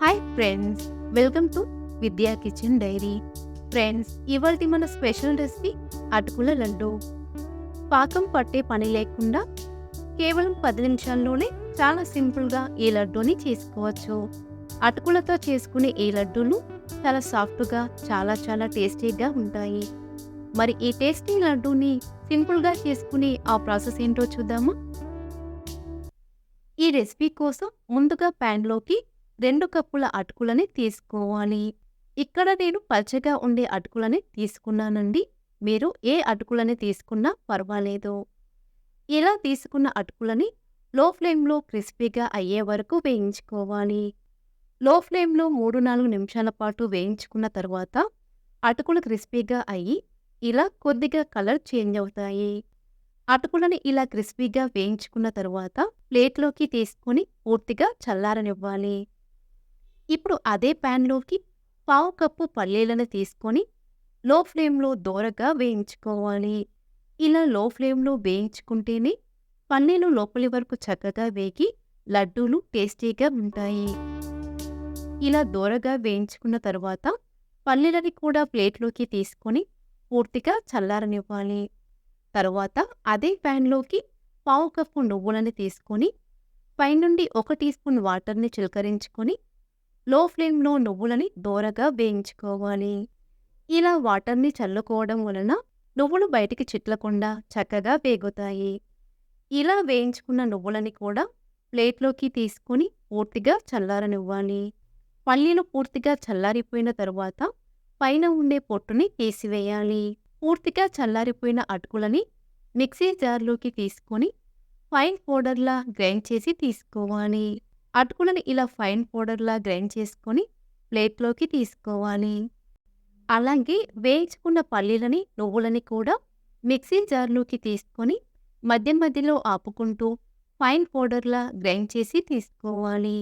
Hi friends welcome to Vidya kitchen diary friends ఇవాళ మన special recipe అటుకుల లడ్డు. పాకం పట్టే పని లేకుండా కేవలం పది నిమిషాల్లోనే చాలా సింపుల్గా ఈ లడ్డూని చేసుకోవచ్చు. అటుకులతో చేసుకునే ఈ లడ్డూలు చాలా సాఫ్ట్గా చాలా చాలా టేస్టీగా ఉంటాయి. మరి ఈ టేస్టీ లడ్డూని సింపుల్గా చేసుకునే ఆ ప్రాసెస్ ఏంటో చూద్దామా? ఈ రెసిపీ కోసం ముందుగా ప్యాన్లోకి రెండు కప్పుల అటుకులని తీసుకోవాలి. ఇక్కడ నేను పచ్చగా ఉండే అటుకులని తీసుకున్నానండి. మీరు ఏ అటుకులని తీసుకున్నా పర్వాలేదు. ఇలా తీసుకున్న అటుకులని లో ఫ్లేమ్లో క్రిస్పీగా అయ్యే వరకు వేయించుకోవాలి. లో ఫ్లేమ్లో మూడు నాలుగు నిమిషాల పాటు వేయించుకున్న తర్వాత అటుకులు క్రిస్పీగా అయ్యి ఇలా కొద్దిగా కలర్ చేంజ్ అవుతాయి. అటుకులని ఇలా క్రిస్పీగా వేయించుకున్న తరువాత ప్లేట్లోకి తీసుకొని పూర్తిగా చల్లారనివ్వాలి. ఇప్పుడు అదే ప్యాన్లోకి పావు కప్పు పల్లీలను తీసుకొని లో ఫ్లేమ్లో దోరగా వేయించుకోవాలి. ఇలా లో ఫ్లేమ్లో వేయించుకుంటేనే పల్లీలు లోపలి వరకు చక్కగా వేగి లడ్డూలు టేస్టీగా ఉంటాయి. ఇలా దోరగా వేయించుకున్న తర్వాత పల్లీలని కూడా ప్లేట్లోకి తీసుకొని పూర్తిగా చల్లారనివ్వాలి. తర్వాత అదే ప్యాన్లోకి పావు కప్పు నువ్వులని తీసుకొని పైనుండి ఒక టీ స్పూన్ వాటర్ని చిలకరించుకొని లో ఫ్లేమ్లో నువ్వులని దోరగా వేయించుకోవాలి. ఇలా వాటర్ని చల్లుకోవడం వలన నువ్వులు బయటికి చిట్లకుండా చక్కగా వేగుతాయి. ఇలా వేయించుకున్న నువ్వులని కూడా ప్లేట్లోకి తీసుకొని పూర్తిగా చల్లారనివ్వాలి. పల్లీలు పూర్తిగా చల్లారిపోయిన తరువాత పైన ఉండే పొట్టుని తీసివేయాలి. పూర్తిగా చల్లారిపోయిన అటుకులని మిక్సీ జార్లోకి తీసుకొని ఫైన్ పౌడర్లా గ్రైండ్ చేసి తీసుకోవాలి. అటుకులని ఇలా ఫైన్ పౌడర్లా గ్రైండ్ చేసుకొని ప్లేట్లోకి తీసుకోవాలి. అలాగే వేయించుకున్న పల్లీలని నువ్వులని కూడా మిక్సీ జార్లోకి తీసుకొని మధ్య మధ్యలో ఆపుకుంటూ ఫైన్ పౌడర్లా గ్రైండ్ చేసి తీసుకోవాలి.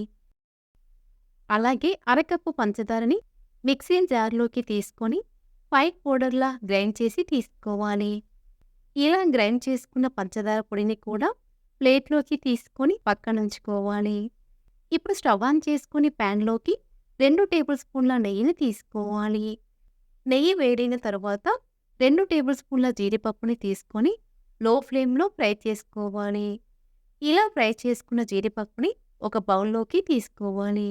అలాగే అరకప్పు పంచదారని మిక్సీ జార్లోకి తీసుకొని ఫైన్ పౌడర్లా గ్రైండ్ చేసి తీసుకోవాలి. ఇలా గ్రైండ్ చేసుకున్న పంచదార పొడిని కూడా ప్లేట్లోకి తీసుకొని పక్కనుంచుకోవాలి. ఇప్పుడు స్టవ్ ఆన్ చేసుకుని ప్యాన్లోకి రెండు టేబుల్ స్పూన్ల నెయ్యిని తీసుకోవాలి. నెయ్యి వేడైన తర్వాత రెండు టేబుల్ స్పూన్ల జీడిపప్పుని తీసుకొని లో ఫ్లేమ్లో ఫ్రై చేసుకోవాలి. ఇలా ఫ్రై చేసుకున్న జీడిపప్పుని ఒక బౌల్లోకి తీసుకోవాలి.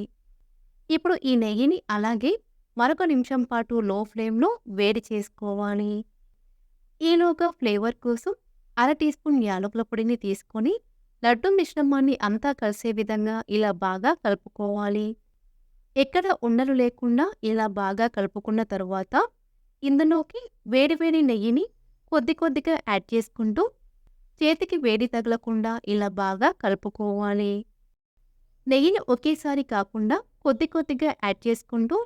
ఇప్పుడు ఈ నెయ్యిని అలాగే మరొక నిమిషం పాటు లో ఫ్లేమ్లో వేడి చేసుకోవాలి. ఈలోగా ఫ్లేవర్ కోసం అర టీ స్పూన్ యాలకుల పొడిని తీసుకొని లడ్డు మిశ్రమాన్ని అంతా కలిసే విధంగా ఇలా బాగా కలుపుకోవాలి. ఎక్కడ ఉండలు లేకుండా ఇలా బాగా కలుపుకున్న తరువాత ఇందులోకి వేడివేడి నెయ్యిని కొద్ది కొద్దిగా యాడ్ చేసుకుంటూ చేతికి వేడి తగలకుండా ఇలా బాగా కలుపుకోవాలి. నెయ్యిని ఒకేసారి కాకుండా కొద్ది కొద్దిగా యాడ్ చేసుకుంటూ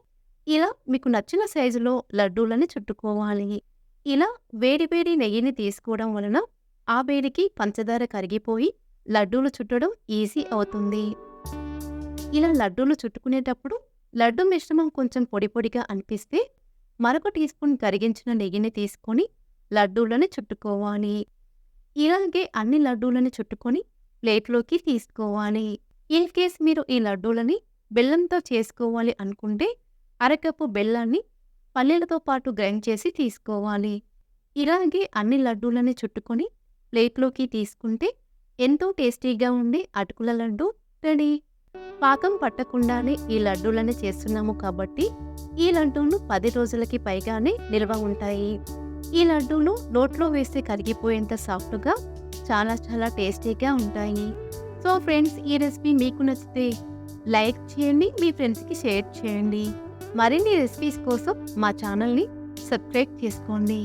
ఇలా మీకు నచ్చిన సైజులో లడ్డూలని చుట్టుకోవాలి. ఇలా వేడివేడి నెయ్యిని తీసుకోవడం వలన ఆ వేడికి పంచదార కరిగిపోయి లడ్డూలు చుట్టడం ఈజీ అవుతుంది. ఇలా లడ్డూలు చుట్టుకునేటప్పుడు లడ్డు మిశ్రమం కొంచెం పొడి పొడిగా అనిపిస్తే మరొక టీ స్పూన్ కరిగించిన నెయ్యిని తీసుకొని లడ్డూలను చుట్టుకోవాలి. ఇలాగే అన్ని లడ్డూలని చుట్టుకొని ప్లేట్లోకి తీసుకోవాలి. ఇన్ కేస్ మీరు ఈ లడ్డూలని బెల్లంతో చేసుకోవాలి అనుకుంటే అరకప్పు బెల్లాన్ని పల్లీలతో పాటు గ్రైండ్ చేసి తీసుకోవాలి. ఇలాగే అన్ని లడ్డూలని చుట్టుకొని ప్లేట్లోకి తీసుకుంటే ఎంతో టేస్టీగా ఉండే అటుకుల లడ్డు రెడీ. పాకం పట్టకుండానే ఈ లడ్డూలను చేస్తున్నాము కాబట్టి ఈ లడ్డూను పది రోజులకి పైగానే నిల్వ ఉంటాయి. ఈ లడ్డూను నోట్లో వేస్తే కరిగిపోయేంత సాఫ్ట్గా చాలా చాలా టేస్టీగా ఉంటాయి. సో ఫ్రెండ్స్ ఈ రెసిపీ మీకు నచ్చితే లైక్ చేయండి మీ ఫ్రెండ్స్కి షేర్ చేయండి. మరిన్ని రెసిపీస్ కోసం మా ఛానల్ని సబ్స్క్రైబ్ చేసుకోండి.